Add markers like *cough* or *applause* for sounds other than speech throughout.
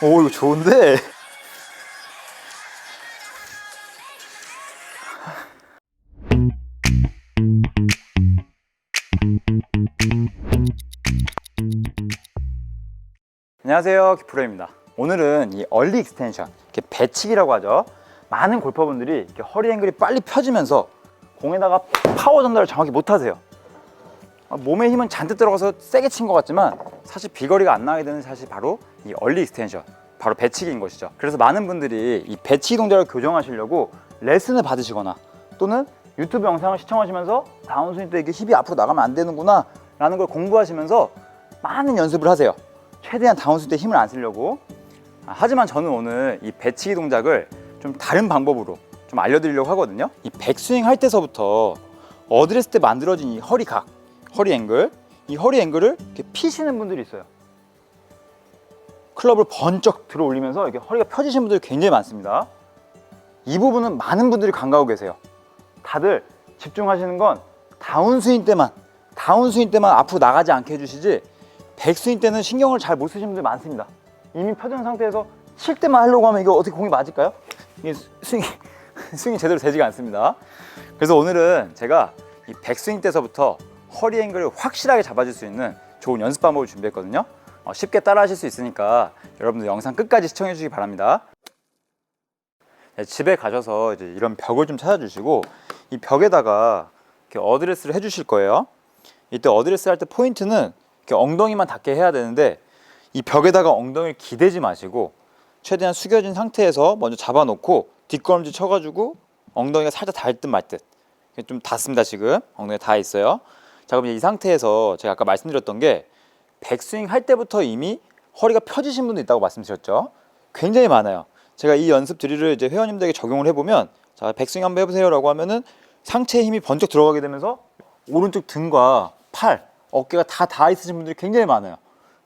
오 이거 좋은데? 안녕하세요 기프로입니다. 오늘은 이 얼리 익스텐션 이렇게 배치기라고 하죠. 많은 골퍼분들이 이렇게 허리 앵글이 빨리 펴지면서 공에다가 파워 전달을 정확히 못하세요. 아, 몸에 힘은 잔뜩 들어가서 세게 친 것 같지만 사실 비거리가 안 나게 되는 사실 바로 이 얼리 익스텐션 바로 배치기인 것이죠. 그래서 많은 분들이 이 배치기 동작을 교정하시려고 레슨을 받으시거나 또는 유튜브 영상을 시청하시면서 다운스윙 때 이게 힙이 앞으로 나가면 안 되는구나 라는 걸 공부하시면서 많은 연습을 하세요. 최대한 다운스윙 때 힘을 안 쓰려고. 아, 하지만 저는 오늘 이 배치기 동작을 좀 다른 방법으로 좀 알려드리려고 하거든요. 이 백스윙 할 때서부터 어드레스 때 만들어진 이 허리 각 허리 앵글 이 허리 앵글을 이렇게 피시는 분들이 있어요 클럽을 번쩍 들어 올리면서 이렇게 허리가 펴지신 분들이 굉장히 많습니다. 이 부분은 많은 분들이 간과하고 계세요. 다들 집중하시는 건 다운스윙 때만 다운스윙 때만 앞으로 나가지 않게 해주시지 백스윙 때는 신경을 잘 못 쓰시는 분들이 많습니다. 이미 펴진 상태에서 칠 때만 하려고 하면 이거 어떻게 공이 맞을까요? 이게 스윙이, *laughs* 스윙이 제대로 되지가 않습니다. 그래서 오늘은 제가 이 백스윙 때서부터 허리 앵글을 확실하게 잡아줄 수 있는 좋은 연습 방법을 준비했거든요. 어, 쉽게 따라 하실 수 있으니까 여러분들 영상 끝까지 시청해 주시기 바랍니다 네, 집에 가셔서 이제 이런 벽을 좀 찾아주시고 이 벽에다가 이렇게 어드레스를 해주실 거예요. 이때 어드레스 할 때 포인트는 이렇게 엉덩이만 닿게 해야 되는데 이 벽에다가 엉덩이를 기대지 마시고 최대한 숙여진 상태에서 먼저 잡아놓고 뒷걸음질 쳐가지고 엉덩이가 살짝 닿을 듯 말 듯. 이게 좀 닿습니다 지금 엉덩이 닿아 있어요. 자 그럼 이 상태에서 제가 아까 말씀드렸던 게 백스윙 할 때부터 이미 허리가 펴지신 분도 있다고 말씀드렸죠. 굉장히 많아요. 제가 이 연습 드릴을 이제 회원님들에게 적용을 해보면 자 백스윙 한번 해보세요라고 하면은 상체에 힘이 번쩍 들어가게 되면서 오른쪽 등과 팔, 어깨가 다 닿아 있으신 분들이 굉장히 많아요.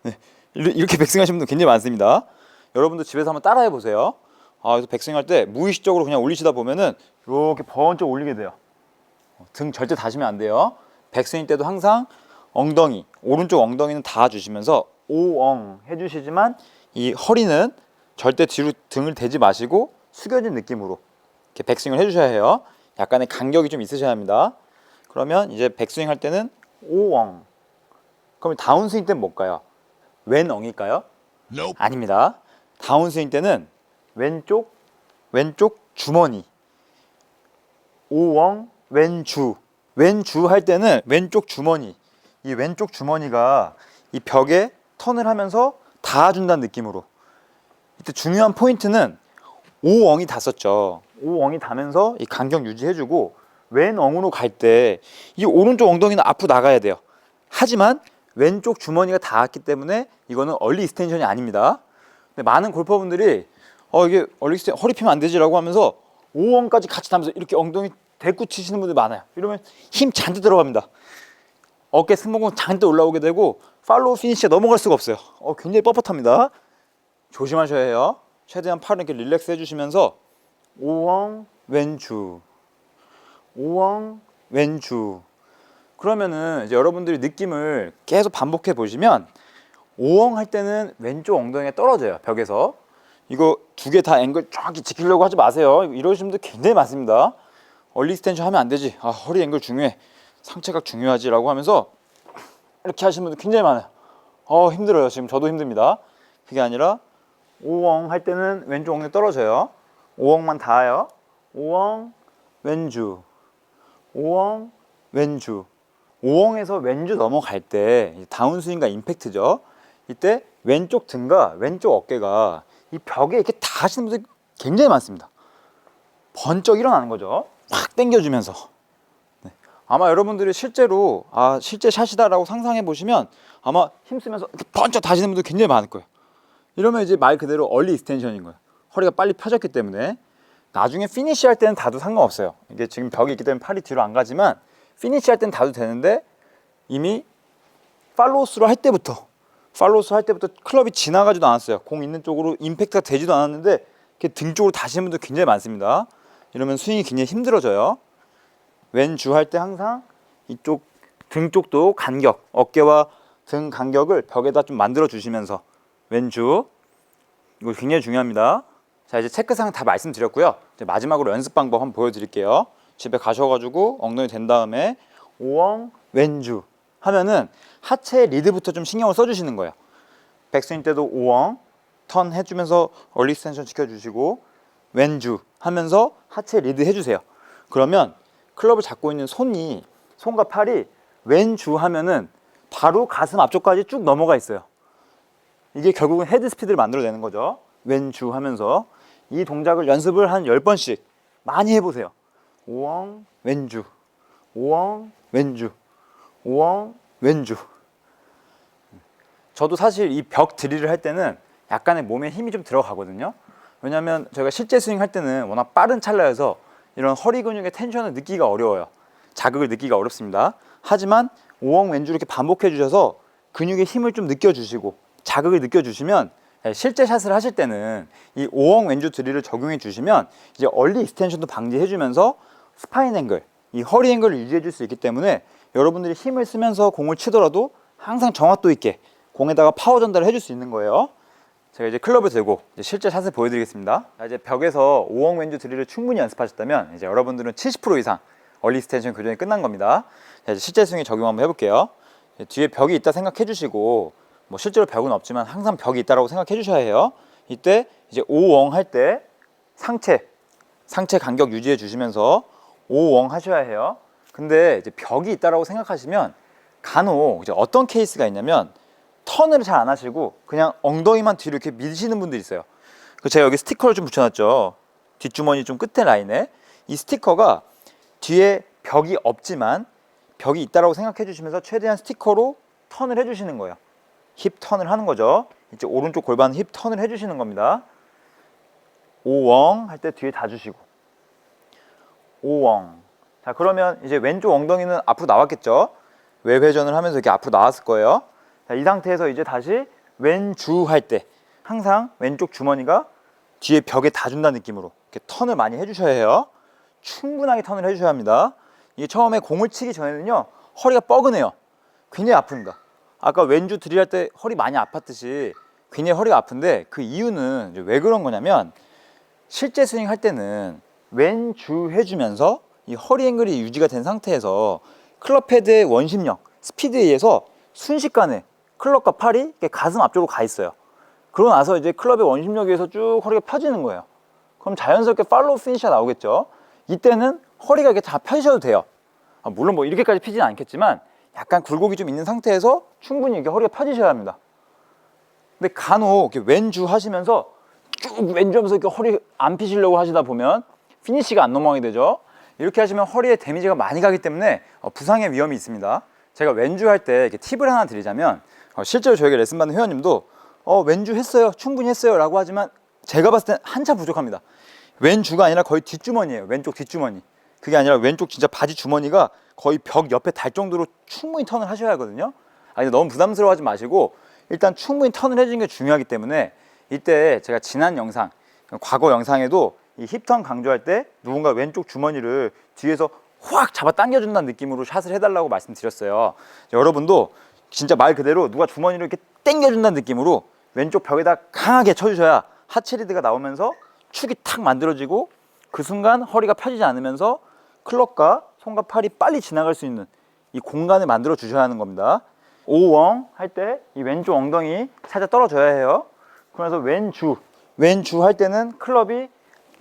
네, 이렇- 이렇게 백스윙 하시는 분들 굉장히 많습니다. 여러분도 집에서 한번 따라해 보세요. 아, 그래서 백스윙 할 때 무의식적으로 그냥 올리시다 보면은 이렇게 번쩍 올리게 돼요. 어, 등 절대 다시면 안 돼요. 백스윙 때도 항상 엉덩이, 오른쪽 엉덩이는 닿아주시면서 오엉 해주시지만 이 허리는 절대 뒤로 등을 대지 마시고 숙여진 느낌으로 이렇게 백스윙을 해주셔야 해요. 약간의 간격이 좀 있으셔야 합니다. 그러면 이제 백스윙 할 때는 오엉. 그럼 다운스윙 때는 뭘까요? 왼엉일까요? 아닙니다. 다운스윙 때는 왼쪽 왼쪽 주머니. 오엉 왼주. 왼주 할 때는 왼쪽 주머니. 이 왼쪽 주머니가 이 벽에 턴을 하면서 닿아준다는 느낌으로. 이때 중요한 포인트는 오엉이 닿았죠. 오엉이 닿으면서 이 간격 유지해주고 왼 엉으로 갈 때 이 오른쪽 엉덩이는 앞으로 나가야 돼요. 하지만 왼쪽 주머니가 닿았기 때문에 이거는 얼리 익스텐션이 아닙니다. 근데 많은 골퍼분들이 어 이게 얼리 익스텐 허리 피면 안 되지라고 하면서 오엉까지 같이 닿으면서 이렇게 엉덩이 대꾸 치시는 분들 많아요. 이러면 힘 잔뜩 들어갑니다. 어깨 승모근 잔뜩 올라오게 되고 팔로우 피니시에 넘어갈 수가 없어요. 어, 굉장히 뻣뻣합니다. 조심하셔야 해요. 최대한 팔을 이렇게 릴렉스 해주시면서 오엉 왼주. 오엉 왼주. 그러면은 이제 여러분들이 느낌을 계속 반복해 보시면 오엉 할 때는 왼쪽 엉덩이가 떨어져요 벽에서. 이거 두 개 다 앵글 정확히 지키려고 하지 마세요. 이러시는 분들 굉장히 많습니다. 얼리 스텐션 하면 안 되지. 아 허리 앵글 중요해 상체각 중요하지라고 하면서 이렇게 하시는 분들 굉장히 많아요 어 힘들어요 지금 저도 힘듭니다 그게 아니라 오엉 할 때는 왼쪽 엉덩이 떨어져요. 오엉만 닿아요. 오엉 왼주. 오엉 왼주. 오엉에서 왼주 넘어갈 때 다운스윙과 임팩트죠. 이때 왼쪽 등과 왼쪽 어깨가 이 벽에 이렇게 닿으시는 분들이 굉장히 많습니다. 번쩍 일어나는 거죠. 확 당겨주면서. 네. 아마 여러분들이 실제로 아 실제 샷이다라고 상상해 보시면 아마 힘쓰면서 번쩍 다시는 분들 굉장히 많을 거예요. 이러면 이제 말 그대로 얼리 익스텐션인 거예요. 허리가 빨리 펴졌기 때문에 나중에 피니시 할 때는 다도 상관없어요. 이게 지금 벽이 있기 때문에 팔이 뒤로 안 가지만 피니시 할 때는 다도 되는데 이미 팔로우스로 할 때부터 팔로우스 할 때부터 클럽이 지나가지도 않았어요. 공 있는 쪽으로 임팩트가 되지도 않았는데 등 쪽으로 다시는 분들 굉장히 많습니다. 이러면 스윙이 굉장히 힘들어져요. 왼주 할 때 항상 이쪽 등 쪽도 간격, 어깨와 등 간격을 벽에다 좀 만들어 주시면서 왼주 이거 굉장히 중요합니다. 자 이제 체크상 다 말씀드렸고요. 이제 마지막으로 연습 방법 한번 보여드릴게요. 집에 가셔가지고 엉덩이 된 다음에 오엉 왼주 하면은 하체 리드부터 좀 신경을 써주시는 거예요. 백스윙 때도 오엉 턴 해주면서 얼리 스텐션 지켜주시고 왼주 하면서 하체 리드 해주세요. 그러면 클럽을 잡고 있는 손이 손과 팔이 왼주 하면은 바로 가슴 앞쪽까지 쭉 넘어가 있어요. 이게 결국은 헤드 스피드를 만들어내는 거죠. 왼주 하면서 이 동작을 연습을 한 10번씩 많이 해보세요. 오엉 왼주 오엉 왼주 오엉 왼주 저도 사실 이 벽 드릴을 할 때는 약간의 몸에 힘이 좀 들어가거든요. 왜냐하면 저희가 실제 스윙 할 때는 워낙 빠른 찰나여서 이런 허리 근육의 텐션을 느끼기가 어려워요. 자극을 느끼기가 어렵습니다. 하지만 오엉 왼주 이렇게 반복해 주셔서 근육의 힘을 좀 느껴주시고 자극을 느껴주시면 예, 실제 샷을 하실 때는 이 오엉 왼주 드릴을 적용해 주시면 이제 얼리 익스텐션도 방지해 주면서 스파인 앵글, 이 허리 앵글을 유지해 줄 수 있기 때문에 여러분들이 힘을 쓰면서 공을 치더라도 항상 정확도 있게 공에다가 파워 전달을 해줄 수 있는 거예요. 제가 이제 클럽을 들고 이제 실제 샷을 보여드리겠습니다. 자, 이제 벽에서 5억 왼주 드릴을 충분히 연습하셨다면 이제 여러분들은 70% 이상 얼리 스텐션 교정이 끝난 겁니다. 자, 이제 실제 스윙에 적용 한번 해볼게요. 뒤에 벽이 있다 생각해 주시고 뭐 실제로 벽은 없지만 항상 벽이 있다라고 생각해 주셔야 해요. 이때 이제 5엉 할 때 상체 상체 간격 유지해 주시면서 5엉 하셔야 해요. 근데 이제 벽이 있다라고 생각하시면 간혹 이제 어떤 케이스가 있냐면 턴을 잘 안 하시고 그냥 엉덩이만 뒤로 이렇게 밀시는 분들이 있어요. 그 제가 여기 스티커를 좀 붙여놨죠. 뒷주머니 좀 끝에 라인에 이 스티커가 뒤에 벽이 없지만 벽이 있다라고 생각해 주시면서 최대한 스티커로 턴을 해주시는 거예요. 힙 턴을 하는 거죠. 이제 오른쪽 골반 힙 턴을 해주시는 겁니다. 오엉 할때 뒤에 다 주시고 오엉. 자 그러면 이제 왼쪽 엉덩이는 앞으로 나왔겠죠. 외회전을 하면서 이렇게 앞으로 나왔을 거예요. 자, 이 상태에서 이제 다시 왼주 할 때 항상 왼쪽 주머니가 뒤에 벽에 다 준다는 느낌으로 이렇게 턴을 많이 해주셔야 해요. 충분하게 턴을 해주셔야 합니다. 이게 처음에 공을 치기 전에는요 허리가 뻐근해요. 굉장히 아픕니다. 아까 왼주 드릴할 때 허리 많이 아팠듯이 굉장히 허리가 아픈데 그 이유는 왜 그런 거냐면 실제 스윙 할 때는 왼주 해주면서 이 허리 앵글이 유지가 된 상태에서 클럽 헤드의 원심력, 스피드에 의해서 순식간에 클럽과 팔이 가슴 앞쪽으로 가 있어요. 그러고 나서 이제 클럽의 원심력에 의해서 쭉 허리가 펴지는 거예요. 그럼 자연스럽게 팔로우 피니시가 나오겠죠. 이때는 허리가 이렇게 다 펴셔도 돼요. 아, 물론 뭐 이렇게까지 피지는 않겠지만 약간 굴곡이 좀 있는 상태에서 충분히 이렇게 허리가 펴지셔야 합니다. 근데 간혹 이렇게 왼주 하시면서 쭉 왼주 하면서 이렇게 허리 안 피시려고 하시다 보면 피니시가 안 넘어가게 되죠. 이렇게 하시면 허리에 데미지가 많이 가기 때문에 어, 부상의 위험이 있습니다. 제가 왼주 할때 팁을 하나 드리자면 어, 실제로 저에게 레슨 받는 회원님도 어, 왼주 했어요. 충분히 했어요. 라고 하지만 제가 봤을 땐 한참 부족합니다. 왼주가 아니라 거의 뒷주머니예요. 왼쪽 뒷주머니. 그게 아니라 왼쪽 진짜 바지 주머니가 거의 벽 옆에 달 정도로 충분히 턴을 하셔야 하거든요. 아니 너무 부담스러워 하지 마시고 일단 충분히 턴을 해주는 게 중요하기 때문에 이때 제가 지난 영상, 과거 영상에도 이 힙턴 강조할 때 누군가 왼쪽 주머니를 뒤에서 확 잡아 당겨준다는 느낌으로 샷을 해달라고 말씀드렸어요. 여러분도 진짜 말 그대로 누가 주머니를 이렇게 당겨준다는 느낌으로 왼쪽 벽에다 강하게 쳐주셔야 하체 리드가 나오면서 축이 탁 만들어지고 그 순간 허리가 펴지지 않으면서 클럽과 손과 팔이 빨리 지나갈 수 있는 이 공간을 만들어 주셔야 하는 겁니다. 오엉 할 때 이 왼쪽 엉덩이 살짝 떨어져야 해요. 그러면서 왼주 왼주 할 때는 클럽이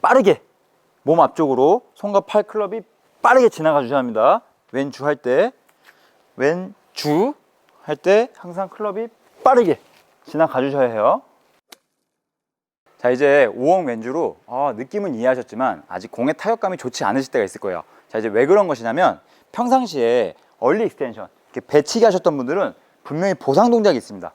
빠르게 몸 앞쪽으로 손과 팔 클럽이 빠르게 지나가 주셔야 합니다. 왼주 할 때 왼주 할 때 항상 클럽이 빠르게 지나가 주셔야 해요. 자 이제 5억 왼주로 어, 느낌은 이해하셨지만 아직 공의 타격감이 좋지 않으실 때가 있을 거예요. 자 이제 왜 그런 것이냐면 평상시에 얼리 익스텐션 이렇게 배치기 하셨던 분들은 분명히 보상 동작이 있습니다.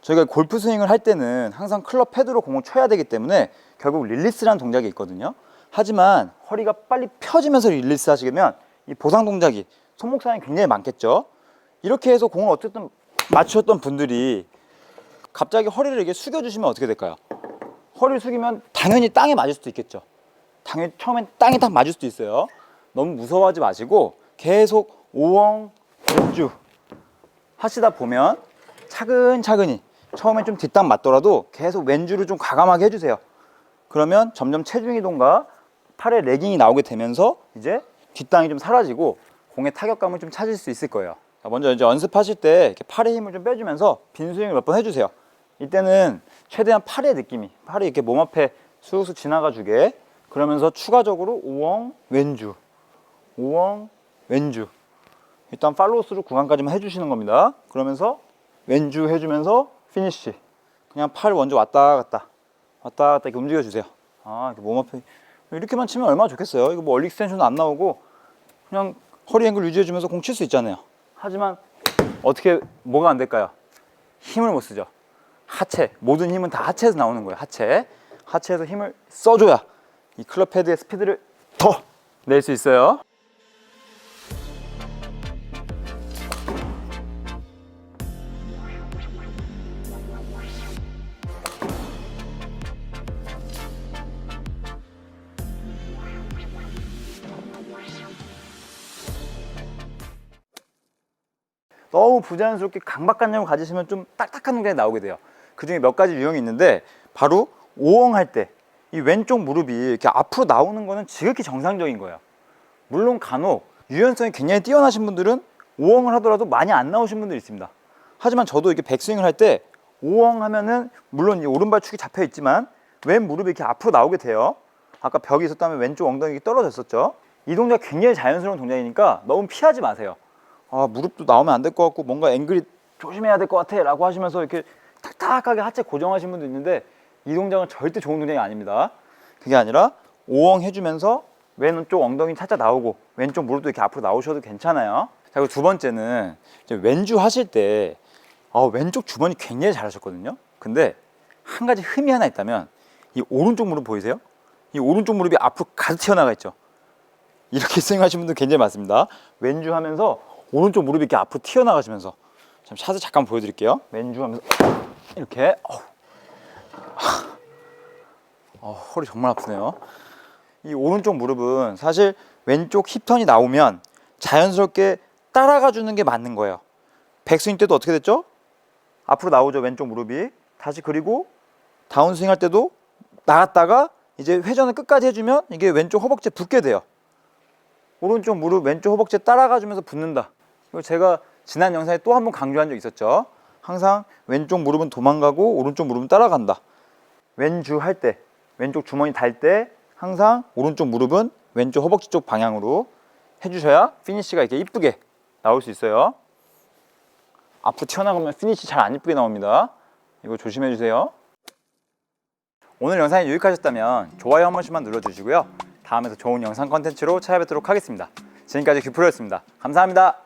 저희가 골프 스윙을 할 때는 항상 클럽 패드로 공을 쳐야 되기 때문에 결국 릴리스라는 동작이 있거든요. 하지만 허리가 빨리 펴지면서 릴리스 하시면 이 보상 동작이 손목 사용이 굉장히 많겠죠. 이렇게 해서 공을 어쨌든 맞추셨던 분들이 갑자기 허리를 이렇게 숙여주시면 어떻게 될까요? 허리를 숙이면 당연히 땅에 맞을 수도 있겠죠. 당연히 처음엔 땅에 딱 맞을 수도 있어요. 너무 무서워하지 마시고 계속 오엉 왼주 하시다 보면 차근차근히 처음엔 좀 뒷땅 맞더라도 계속 왼주를 좀 과감하게 해주세요. 그러면 점점 체중 이동과 팔의 레깅이 나오게 되면서 이제 뒷땅이 좀 사라지고 공의 타격감을 좀 찾을 수 있을 거예요. 자, 먼저 이제 연습하실 때 이렇게 팔의 힘을 좀 빼주면서 빈 스윙을 몇 번 해주세요. 이때는 최대한 팔의 느낌이 팔이 이렇게 몸 앞에 쑥쑥 지나가 주게 그러면서 추가적으로 오엉 왼주 오엉 왼주 일단 팔로우스루 구간까지만 해주시는 겁니다. 그러면서 왼주 해주면서 피니쉬 그냥 팔 먼저 왔다 갔다 왔다 갔다 이렇게 움직여 주세요. 아 이렇게 몸 앞에 이렇게만 치면 얼마나 좋겠어요. 이거 뭐 얼리 익스텐션 안 나오고 그냥 허리 앵글 유지해 주면서 공 칠 수 있잖아요. 하지만 어떻게 뭐가 안 될까요? 힘을 못 쓰죠. 하체 모든 힘은 다 하체에서 나오는 거예요. 하체 하체에서 힘을 써줘야 이 클럽 헤드의 스피드를 더 낼 수 있어요. 너무 부자연스럽게 강박관념을 가지시면 좀 딱딱한 동작이 나오게 돼요. 그 중에 몇 가지 유형이 있는데 바로 오엉 할 때 이 왼쪽 무릎이 이렇게 앞으로 나오는 거는 지극히 정상적인 거예요. 물론 간혹 유연성이 굉장히 뛰어나신 분들은 오엉을 하더라도 많이 안 나오신 분들이 있습니다. 하지만 저도 이렇게 백스윙을 할 때 오엉 하면은 물론 이 오른발 축이 잡혀 있지만 왼 무릎이 이렇게 앞으로 나오게 돼요. 아까 벽이 있었다면 왼쪽 엉덩이 떨어졌었죠. 이 동작 굉장히 자연스러운 동작이니까 너무 피하지 마세요. 아 무릎도 나오면 안 될 것 같고 뭔가 앵글이 조심해야 될 것 같아 라고 하시면서 이렇게 탁탁하게 하체 고정하신 분도 있는데 이 동작은 절대 좋은 동작이 아닙니다 그게 아니라 오엉 해주면서 왼쪽 엉덩이 살짝 나오고 왼쪽 무릎도 이렇게 앞으로 나오셔도 괜찮아요 자 그리고 두 번째는 이제 왼주 하실 때 아, 왼쪽 주머니 굉장히 잘하셨거든요 근데 한 가지 흠이 하나 있다면 이 오른쪽 무릎 보이세요? 이 오른쪽 무릎이 앞으로 가득 튀어나가 있죠 이렇게 *laughs* 스윙하시는 분들 굉장히 많습니다. 왼주 하면서 오른쪽 무릎이 이렇게 앞으로 튀어나가시면서 잠 샷을 잠깐 보여드릴게요. 왼주 하면서 이렇게 어우. 어, 허리 정말 아프네요. 이 오른쪽 무릎은 사실 왼쪽 힙턴이 나오면 자연스럽게 따라가 주는 게 맞는 거예요. 백스윙 때도 어떻게 됐죠? 앞으로 나오죠 왼쪽 무릎이 다시 그리고 다운스윙 할 때도 나갔다가 이제 회전을 끝까지 해주면 이게 왼쪽 허벅지에 붙게 돼요. 오른쪽 무릎 왼쪽 허벅지에 따라가 주면서 붙는다. 이거 제가 지난 영상에 또 한 번 강조한 적 있었죠. 항상 왼쪽 무릎은 도망가고 오른쪽 무릎은 따라간다. 왼주 할 때, 왼쪽 주머니 달 때 항상 오른쪽 무릎은 왼쪽 허벅지 쪽 방향으로 해주셔야 피니쉬가 이렇게 이쁘게 나올 수 있어요. 앞으로 튀어나가면 피니쉬 잘 안 이쁘게 나옵니다. 이거 조심해 주세요. 오늘 영상이 유익하셨다면 좋아요 한 번씩만 눌러주시고요. 다음에도 좋은 영상 컨텐츠로 찾아뵙도록 하겠습니다. 지금까지 규프로였습니다. 감사합니다.